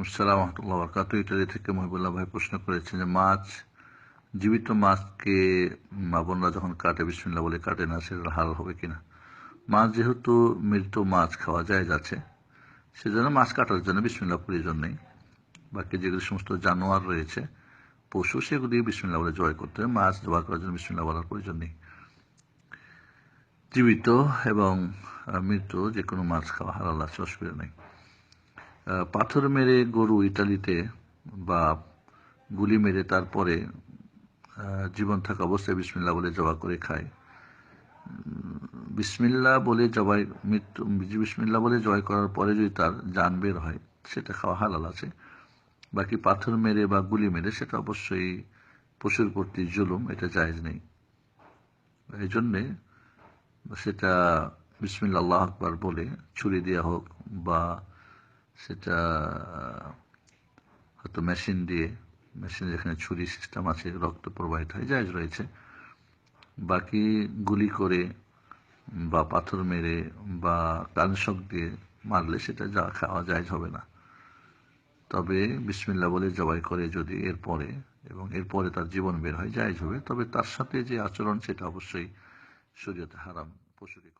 ওয়ালাইকুম আসসালাম রহমতুল্লাহ বরকাত ইটালি থেকে মহিবুল্লাহ ভাই প্রশ্ন করেছেন যে মাছ, জীবিত মাছকে মাবোনরা যখন কাটে বিসমিল্লা বলে কাটে না, সেটা হাল হবে কিনা? মাছ যেহেতু মৃত মাছ খাওয়া যায়, যাচ্ছে, সেজন্য মাছ কাটার জন্য বিসমিল্লা প্রয়োজন নেই। বাকি যেগুলো সমস্ত জানোয়ার রয়েছে, পশু, সেগুলি বিসমিল্লা বলে জয় করতে হবে, মাছ জবাই করার জন্য বিসমিল্লা বলার প্রয়োজন নেই। জীবিত এবং মৃত যে কোনো মাছ খাওয়া হালাল আছে, অসুবিধা নেই। পাথর মেরে গরু ইটালিতে বা গুলি মেরে তারপরে জীবন থাকা অবস্থায় বিসমিল্লা বলে জবা করে খায়। বিসমিল্লা বলে জবাই, মৃত্যু বিসমিল্লা বলে জয় করার পরে যদি তার যান বের হয়, সেটা খাওয়া হালাল আছে। বাকি পাথর মেরে বা গুলি মেরে, সেটা অবশ্যই পশুর প্রতি জুলুম, এটা জায়েজ নেই। এই জন্যে সেটা বিসমিল্লা আল্লাহ আকবার বলে, ছুরি দেওয়া হোক বা সেটা হয়তো মেশিন দিয়ে মেশিনে যেখানে ছুরি সিস্টেম আছে, রক্ত প্রবাহিত হয় জায়জ রয়েছে। বাকি গুলি করে বা পাথর মেরে বা কানশক দিয়ে মারলে সেটা যা খাওয়া জায়জ হবে না। তবে বিসমিল্লা বলে জবাই করে যদি এরপরে, এবং এরপরে তার জীবন বের হয় জায়জ হবে, তবে তার সাথে যে আচরণ, সেটা অবশ্যই শরীয়তে হারাম, পশুকে